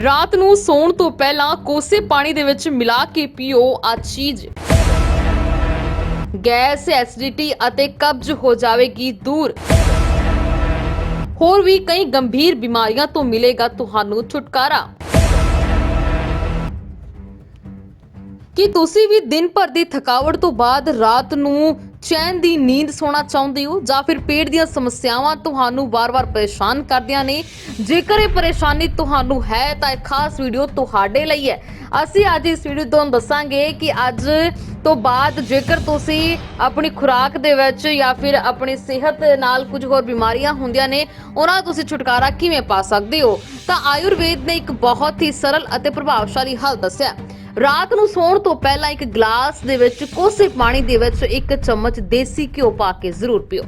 ਰਾਤ ਨੂੰ ਸੌਣ ਤੋਂ ਪਹਿਲਾਂ ਕੋਸੇ ਪਾਣੀ ਦੇ ਵਿੱਚ ਮਿਲਾ ਕੇ ਪੀਓ ਆ ਚੀਜ਼। ਗੈਸ ਐਸਿਡਿਟੀ ਅਤੇ ਕਬਜ਼ ਹੋ ਜਾਵੇਗੀ ਦੂਰ। ਹੋਰ ਵੀ ਕਈ ਗੰਭੀਰ ਬਿਮਾਰੀਆਂ ਤੋਂ ਮਿਲੇਗਾ ਤੁਹਾਨੂੰ ਛੁਟਕਾਰਾ। ਕੀ ਤੁਸੀਂ ਵੀ ਦਿਨ ਭਰ ਦੀ ਥਕਾਵਟ ਤੋਂ ਬਾਅਦ ਰਾਤ ਨੂੰ ਚੈਨ ਦੀ ਨੀਂਦ ਸੌਣਾ ਚਾਹੁੰਦੇ ਹੋ ਜਾਂ ਫਿਰ ਪੇਟ ਦੀਆਂ ਸਮੱਸਿਆਵਾਂ ਤੁਹਾਨੂੰ ਵਾਰ-ਵਾਰ ਪਰੇਸ਼ਾਨ ਕਰਦੀਆਂ ਨੇ? ਜੇਕਰ ਇਹ ਪਰੇਸ਼ਾਨੀ ਤੁਹਾਨੂੰ ਹੈ, ਤਾਂ ਇਹ ਖਾਸ ਵੀਡੀਓ ਤੁਹਾਡੇ ਲਈ ਹੈ। ਅਸੀਂ ਅੱਜ ਇਸ ਵੀਡੀਓ ਤੋਂ ਦੱਸਾਂਗੇ ਕਿ ਅੱਜ ਤੋਂ ਬਾਅਦ ਜੇਕਰ ਤੁਸੀਂ ਆਪਣੀ ਖੁਰਾਕ ਦੇ ਵਿੱਚ ਜਾਂ ਫਿਰ ਆਪਣੀ ਸਿਹਤ ਨਾਲ ਕੁਝ ਹੋਰ ਬਿਮਾਰੀਆਂ ਹੁੰਦੀਆਂ ਨੇ, ਉਹਨਾਂ ਤੋਂ ਤੁਸੀਂ ਛੁਟਕਾਰਾ ਕਿਵੇਂ ਪਾ ਸਕਦੇ ਹੋ? ਤਾਂ ਆਯੁਰਵੇਦ ਨੇ ਇੱਕ ਬਹੁਤ ਹੀ ਸਰਲ ਅਤੇ ਪ੍ਰਭਾਵਸ਼ਾਲੀ ਹੱਲ ਦੱਸਿਆ। ਰਾਤ ਨੂੰ ਸੌਣ ਤੋਂ ਪਹਿਲਾਂ ਇੱਕ ਗਲਾਸ ਦੇ ਵਿੱਚ ਕੋਸੇ ਪਾਣੀ ਦੇ ਵਿੱਚ ਇੱਕ ਚਮਚ ਦੇਸੀ ਘਿਓ ਪਾ ਕੇ ਜ਼ਰੂਰ ਪੀਓ।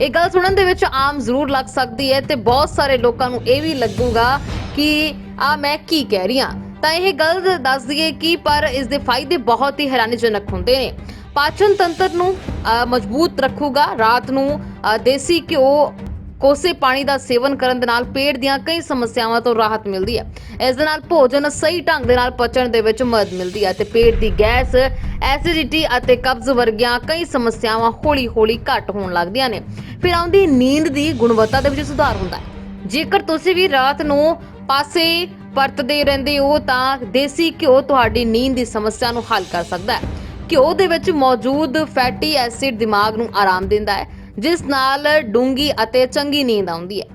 ਇਹ ਗੱਲ ਸੁਣਨ ਦੇ ਵਿੱਚ ਆਮ ਜ਼ਰੂਰ ਲੱਗ ਸਕਦੀ ਹੈ ਤੇ ਬਹੁਤ ਸਾਰੇ ਲੋਕਾਂ ਨੂੰ ਇਹ ਵੀ ਲੱਗੂਗਾ ਕਿ ਆ ਮੈਂ ਕੀ ਕਹਿ ਰਹੀ ਹਾਂ। ਤਾਂ ਇਹ ਗੱਲ ਦੱਸ ਦਈਏ ਕਿ ਪਰ ਇਸ ਦੇ ਫਾਇਦੇ ਬਹੁਤ ਹੀ ਹੈਰਾਨੀਜਨਕ ਹੁੰਦੇ ਨੇ। ਪਾਚਨ ਤੰਤਰ ਨੂੰ ਅ, ਮਜ਼ਬੂਤ ਰੱਖੂਗਾ ਰਾਤ ਨੂੰ ਦੇਸੀ ਘਿਓ ਕੋਸੇ ਪਾਣੀ ਦਾ ਸੇਵਨ ਕਰਨ ਦੇ ਨਾਲ ਪੇਟ ਦੀਆਂ ਕਈ ਸਮੱਸਿਆਵਾਂ ਤੋਂ ਰਾਹਤ ਮਿਲਦੀ ਹੈ। ਇਸ ਦੇ ਨਾਲ ਭੋਜਨ ਸਹੀ ਢੰਗ ਦੇ ਨਾਲ ਪਚਣ ਦੇ ਵਿੱਚ ਮਦਦ ਮਿਲਦੀ ਹੈ ਤੇ ਪੇਟ ਦੀ ਗੈਸ, ਐਸਿਡਿਟੀ ਅਤੇ ਕਬਜ਼ ਵਰਗੀਆਂ ਕਈ ਸਮੱਸਿਆਵਾਂ ਹੌਲੀ-ਹੌਲੀ ਘੱਟ ਹੋਣ ਲੱਗਦੀਆਂ ਨੇ। ਫਿਰ ਆਉਂਦੀ ਨੀਂਦ ਦੀ ਗੁਣਵੱਤਾ ਦੇ ਵਿੱਚ ਸੁਧਾਰ ਹੁੰਦਾ ਹੈ। ਜੇਕਰ ਤੁਸੀਂ ਵੀ ਰਾਤ ਨੂੰ ਪਾਸੇ ਪਰਤਦੇ ਰਹਿੰਦੇ ਹੋ ਤਾਂ ਦੇਸੀ ਘਿਓ ਤੁਹਾਡੀ ਨੀਂਦ ਦੀ ਸਮੱਸਿਆ ਨੂੰ ਹੱਲ ਕਰ ਸਕਦਾ ਹੈ। ਘਿਓ ਦੇ ਵਿੱਚ ਮੌਜੂਦ ਫੈਟੀ ਐਸਿਡ ਦਿਮਾਗ ਨੂੰ ਆਰਾਮ ਦਿੰਦਾ ਹੈ। ਜਿਸ ਨਾਲ ਡੂੰਗੀ ਅਤੇ ਚੰਗੀ ਨੀਂਦ ਆਉਂਦੀ ਹੈ।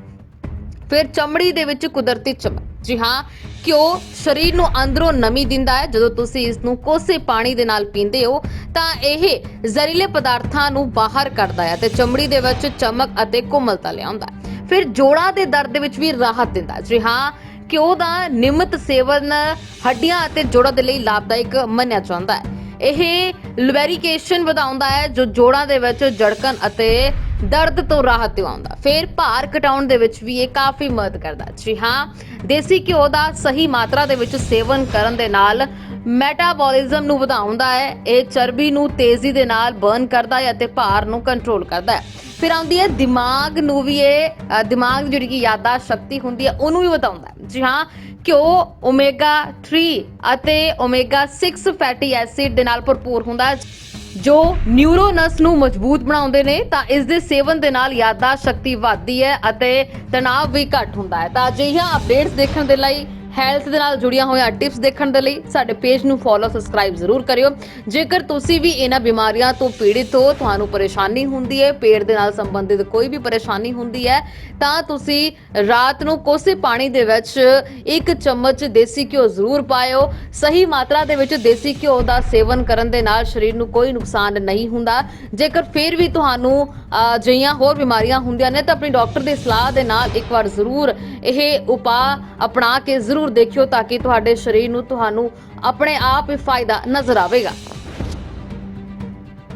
ਫਿਰ ਚਮੜੀ ਦੇ ਵਿੱਚ ਕੁਦਰਤੀ ਚਮਕ। ਜੀ ਹਾਂ, ਘਿਓ ਸਰੀਰ ਨੂੰ ਅੰਦਰੋਂ ਨਮੀ ਦਿੰਦਾ ਹੈ। ਜਦੋਂ ਤੁਸੀਂ ਇਸ ਨੂੰ ਕੋਸੇ ਪਾਣੀ ਦੇ ਨਾਲ ਪੀਂਦੇ ਹੋ, ਤਾਂ ਇਹ ਜ਼ਹਿਰੀਲੇ ਪਦਾਰਥਾਂ ਨੂੰ ਬਾਹਰ ਕੱਢਦਾ ਹੈ ਤੇ ਚਮੜੀ ਦੇ ਵਿੱਚ ਚਮਕ ਅਤੇ ਕੋਮਲਤਾ ਲਿਆਉਂਦਾ ਹੈ। ਫਿਰ ਜੋੜਾਂ ਦੇ ਦਰਦ ਦੇ ਵਿੱਚ ਵੀ ਰਾਹਤ ਦਿੰਦਾ ਜੀ ਹਾਂ, ਘਿਓ ਦਾ ਨਿਯਮਿਤ ਸੇਵਨ ਹੱਡੀਆਂ ਅਤੇ ਜੋੜਾਂ ਦੇ ਲਈ ਲਾਭਦਾਇਕ ਮੰਨਿਆ ਜਾਂਦਾ ਹੈ। ਇਹ ਲੁਬੈਰੀਕੇਸ਼ਨ ਵਧਾਉਂਦਾ ਹੈ ਜੋ ਜੋੜਾਂ ਦੇ ਵਿੱਚ ਜੜਕਣ ਅਤੇ ਦਰਦ ਤੋਂ ਰਾਹਤ ਦਿਵਾਉਂਦਾ। ਫਿਰ ਭਾਰ ਘਟਾਉਣ ਦੇ ਵਿੱਚ ਵੀ ਇਹ ਕਾਫੀ ਮਦਦ ਕਰਦਾ। ਜੀ ਹਾਂ, ਦੇਸੀ ਘਿਓ ਦਾ ਸਹੀ ਮਾਤਰਾ ਦੇ ਵਿੱਚ ਸੇਵਨ ਕਰਨ ਦੇ ਨਾਲ ਮੈਟਾਬੋਲਿਜ਼ਮ ਨੂੰ ਵਧਾਉਂਦਾ ਹੈ। ਇਹ ਚਰਬੀ ਨੂੰ ਤੇਜ਼ੀ ਦੇ ਨਾਲ ਬਰਨ ਕਰਦਾ ਹੈ ਅਤੇ ਭਾਰ ਨੂੰ ਕੰਟਰੋਲ ਕਰਦਾ ਹੈ। ਫਿਰ ਆਉਂਦੀ ਹੈ, ਦਿਮਾਗ ਨੂੰ ਵੀ ਇਹ ਦਿਮਾਗ ਦੀ ਜਿਹੜੀ ਕਿ ਯਾਦਾਸ਼ਤ ਸ਼ਕਤੀ ਹੁੰਦੀ ਹੈ, ਉਹਨੂੰ ਵੀ ਵਧਾਉਂਦਾ ਹੈ। ਜੀ ਹਾਂ, ਘਿਓ ਓਮੇਗਾ 3 ਅਤੇ ਓਮੇਗਾ 6 ਫੈਟੀ ਐਸਿਡ ਦੇ ਨਾਲ ਭਰਪੂਰ ਹੁੰਦਾ ਹੈ। ਜੋ ਨਿਊਰੋਨਸ ਨੂੰ ਮਜ਼ਬੂਤ ਬਣਾਉਂਦੇ ਨੇ, ਤਾਂ ਇਸ ਦੇ ਸੇਵਨ ਦੇ ਨਾਲ ਯਾਦਾਸ਼ਤ ਸ਼ਕਤੀ ਵਧਦੀ ਹੈ ਅਤੇ ਤਣਾਅ ਵੀ ਘੱਟ ਹੁੰਦਾ ਹੈ। ਤਾਂ ਅਜਿਹੀਆਂ ਅਪਡੇਟਸ ਦੇਖਣ ਦੇ ਲਈ ਹੈਲਥ ਦੇ ਨਾਲ ਜੁੜੀਆਂ ਹੋਈਆਂ ਟਿਪਸ ਦੇਖਣ ਦੇ ਲਈ ਸਾਡੇ ਪੇਜ ਨੂੰ ਫੋਲੋ ਸਬਸਕ੍ਰਾਈਬ ਜ਼ਰੂਰ ਕਰਿਓ। ਜੇਕਰ ਤੁਸੀਂ ਵੀ ਇਹਨਾਂ ਬਿਮਾਰੀਆਂ ਤੋਂ ਪੀੜਿਤ ਹੋ ਤੁਹਾਨੂੰ ਪਰੇਸ਼ਾਨੀ ਹੁੰਦੀ ਹੈ ਪੇਟ ਦੇ ਨਾਲ ਸੰਬੰਧਿਤ ਕੋਈ ਵੀ ਪਰੇਸ਼ਾਨੀ ਹੁੰਦੀ ਹੈ ਤਾਂ ਤੁਸੀਂ ਰਾਤ ਨੂੰ ਕੋਸੇ ਪਾਣੀ ਦੇ ਵਿੱਚ ਇੱਕ ਚਮਚ ਦੇਸੀ ਘਿਓ ਜ਼ਰੂਰ ਪਾਇਓ। ਸਹੀ ਮਾਤਰਾ ਦੇ ਵਿੱਚ ਦੇਸੀ ਘਿਓ ਦਾ ਸੇਵਨ ਕਰਨ ਦੇ ਨਾਲ ਸਰੀਰ ਨੂੰ ਕੋਈ ਨੁਕਸਾਨ ਨਹੀਂ ਹੁੰਦਾ। ਜੇਕਰ ਫਿਰ ਵੀ ਤੁਹਾਨੂੰ ਅਹ, ਅਜਿਹੀਆਂ ਹੋਰ ਬਿਮਾਰੀਆਂ ਹੁੰਦੀਆਂ ਨੇ ਤਾਂ ਆਪਣੀ ਡਾਕਟਰ ਦੀ ਸਲਾਹ ਦੇ ਨਾਲ ਇੱਕ ਵਾਰ ਜ਼ਰੂਰ ਇਹ ਉਪਾਅ ਅਪਣਾ ਕੇ ਜ਼ਰੂਰ ਜ਼ਰੂਰ ਦੇਖਿਓ ਤਾਂ ਕਿ ਤੁਹਾਡੇ ਸਰੀਰ ਨੂੰ ਤੁਹਾਨੂੰ ਆਪਣੇ ਆਪ ਹੀ ਫਾਇਦਾ ਨਜ਼ਰ ਆਵੇਗਾ।